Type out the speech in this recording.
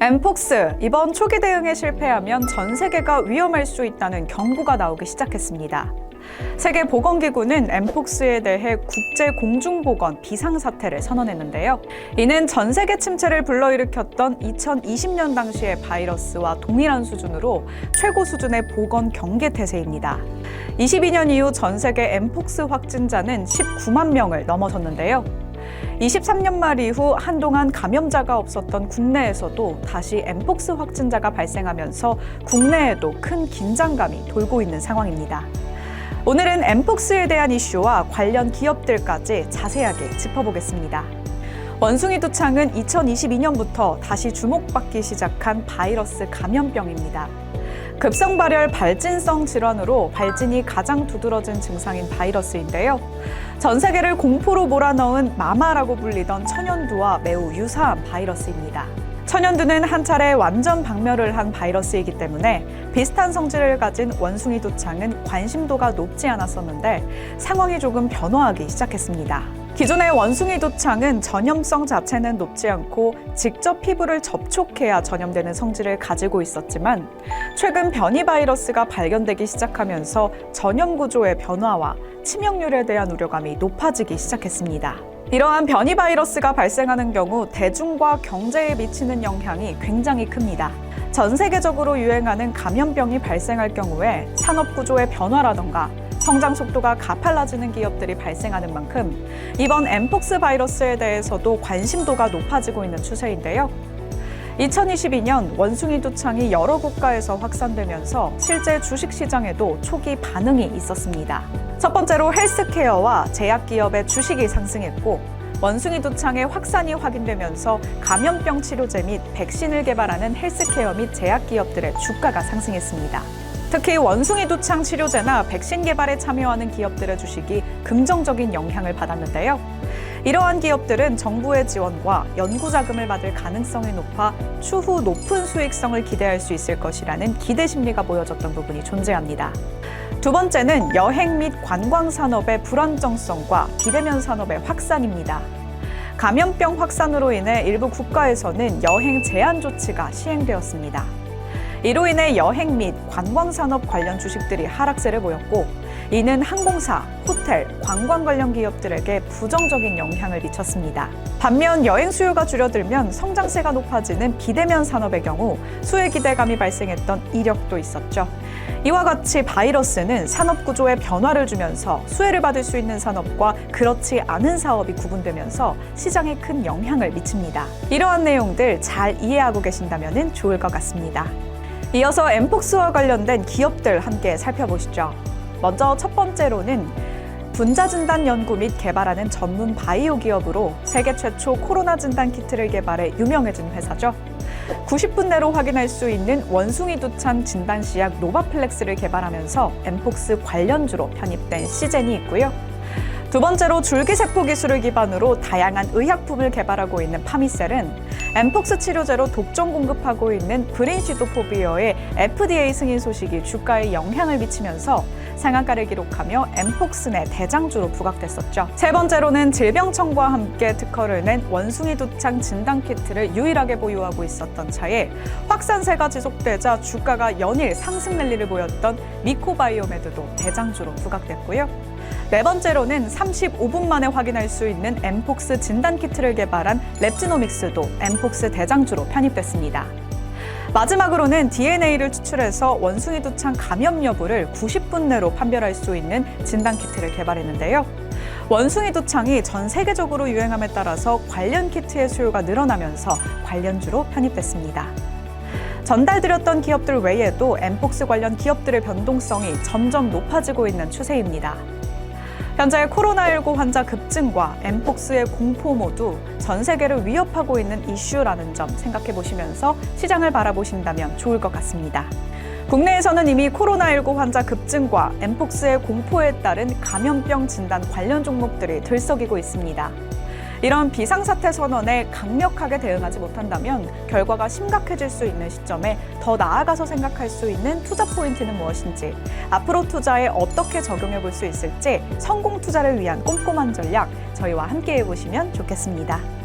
엠폭스 이번 초기 대응에 실패하면 전 세계가 위험할 수 있다는 경고가 나오기 시작했습니다. 세계 보건기구는 엠폭스에 대해 국제 공중보건 비상사태를 선언했는데요. 이는 전 세계 침체를 불러일으켰던 2020년 당시의 바이러스와 동일한 수준으로 최고 수준의 보건 경계 태세입니다. 22년 이후 전 세계 엠폭스 확진자는 19만 명을 넘어섰는데요. 23년 말 이후 한동안 감염자가 없었던 국내에서도 다시 엠폭스 확진자가 발생하면서 국내에도 큰 긴장감이 돌고 있는 상황입니다. 오늘은 엠폭스에 대한 이슈와 관련 기업들까지 자세하게 짚어보겠습니다. 원숭이 두창은 2022년부터 다시 주목받기 시작한 바이러스 감염병입니다. 급성 발열 발진성 질환으로 발진이 가장 두드러진 증상인 바이러스인데요. 전 세계를 공포로 몰아넣은 마마라고 불리던 천연두와 매우 유사한 바이러스입니다. 천연두는 한 차례 완전 박멸을 한 바이러스이기 때문에 비슷한 성질을 가진 원숭이 두창은 관심도가 높지 않았었는데 상황이 조금 변화하기 시작했습니다. 기존의 원숭이 두창은 전염성 자체는 높지 않고 직접 피부를 접촉해야 전염되는 성질을 가지고 있었지만 최근 변이 바이러스가 발견되기 시작하면서 전염 구조의 변화와 치명률에 대한 우려감이 높아지기 시작했습니다. 이러한 변이 바이러스가 발생하는 경우 대중과 경제에 미치는 영향이 굉장히 큽니다. 전 세계적으로 유행하는 감염병이 발생할 경우에 산업 구조의 변화라던가 성장 속도가 가팔라지는 기업들이 발생하는 만큼 이번 엠폭스 바이러스에 대해서도 관심도가 높아지고 있는 추세인데요. 2022년 원숭이 두창이 여러 국가에서 확산되면서 실제 주식 시장에도 초기 반응이 있었습니다. 첫 번째로 헬스케어와 제약 기업의 주식이 상승했고 원숭이 두창의 확산이 확인되면서 감염병 치료제 및 백신을 개발하는 헬스케어 및 제약 기업들의 주가가 상승했습니다. 특히 원숭이 두창 치료제나 백신 개발에 참여하는 기업들의 주식이 긍정적인 영향을 받았는데요. 이러한 기업들은 정부의 지원과 연구 자금을 받을 가능성이 높아 추후 높은 수익성을 기대할 수 있을 것이라는 기대 심리가 보여졌던 부분이 존재합니다. 두 번째는 여행 및 관광 산업의 불안정성과 비대면 산업의 확산입니다. 감염병 확산으로 인해 일부 국가에서는 여행 제한 조치가 시행되었습니다. 이로 인해 여행 및 관광 산업 관련 주식들이 하락세를 보였고 이는 항공사, 호텔, 관광 관련 기업들에게 부정적인 영향을 미쳤습니다. 반면 여행 수요가 줄어들면 성장세가 높아지는 비대면 산업의 경우 수혜 기대감이 발생했던 이력도 있었죠. 이와 같이 바이러스는 산업 구조에 변화를 주면서 수혜를 받을 수 있는 산업과 그렇지 않은 사업이 구분되면서 시장에 큰 영향을 미칩니다. 이러한 내용들 잘 이해하고 계신다면 좋을 것 같습니다. 이어서 엠폭스와 관련된 기업들 함께 살펴보시죠. 먼저 첫 번째로는 분자 진단 연구 및 개발하는 전문 바이오 기업으로 세계 최초 코로나 진단 키트를 개발해 유명해진 회사죠. 90분 내로 확인할 수 있는 원숭이 두창 진단 시약 노바플렉스를 개발하면서 엠폭스 관련주로 편입된 시젠이 있고요. 두 번째로 줄기세포 기술을 기반으로 다양한 의약품을 개발하고 있는 파미셀은 엠폭스 치료제로 독점 공급하고 있는 브린시도포비어의 FDA 승인 소식이 주가에 영향을 미치면서 상한가를 기록하며 엠폭스 내 대장주로 부각됐었죠. 세 번째로는 질병청과 함께 특허를 낸 원숭이 두창 진단 키트를 유일하게 보유하고 있었던 차에 확산세가 지속되자 주가가 연일 상승 랠리를 보였던 미코바이오메드도 대장주로 부각됐고요. 네 번째로는 35분 만에 확인할 수 있는 엠폭스 진단 키트를 개발한 랩지노믹스도 엠폭스 대장주로 편입됐습니다. 마지막으로는 DNA를 추출해서 원숭이 두창 감염 여부를 90분 내로 판별할 수 있는 진단 키트를 개발했는데요. 원숭이 두창이 전 세계적으로 유행함에 따라서 관련 키트의 수요가 늘어나면서 관련주로 편입됐습니다. 전달드렸던 기업들 외에도 엠폭스 관련 기업들의 변동성이 점점 높아지고 있는 추세입니다. 현재 코로나19 환자 급증과 엠폭스의 공포 모두 전 세계를 위협하고 있는 이슈라는 점 생각해 보시면서 시장을 바라보신다면 좋을 것 같습니다. 국내에서는 이미 코로나19 환자 급증과 엠폭스의 공포에 따른 감염병 진단 관련 종목들이 들썩이고 있습니다. 이런 비상사태 선언에 강력하게 대응하지 못한다면 결과가 심각해질 수 있는 시점에 더 나아가서 생각할 수 있는 투자 포인트는 무엇인지, 앞으로 투자에 어떻게 적용해 볼 수 있을지 성공 투자를 위한 꼼꼼한 전략 저희와 함께 해보시면 좋겠습니다.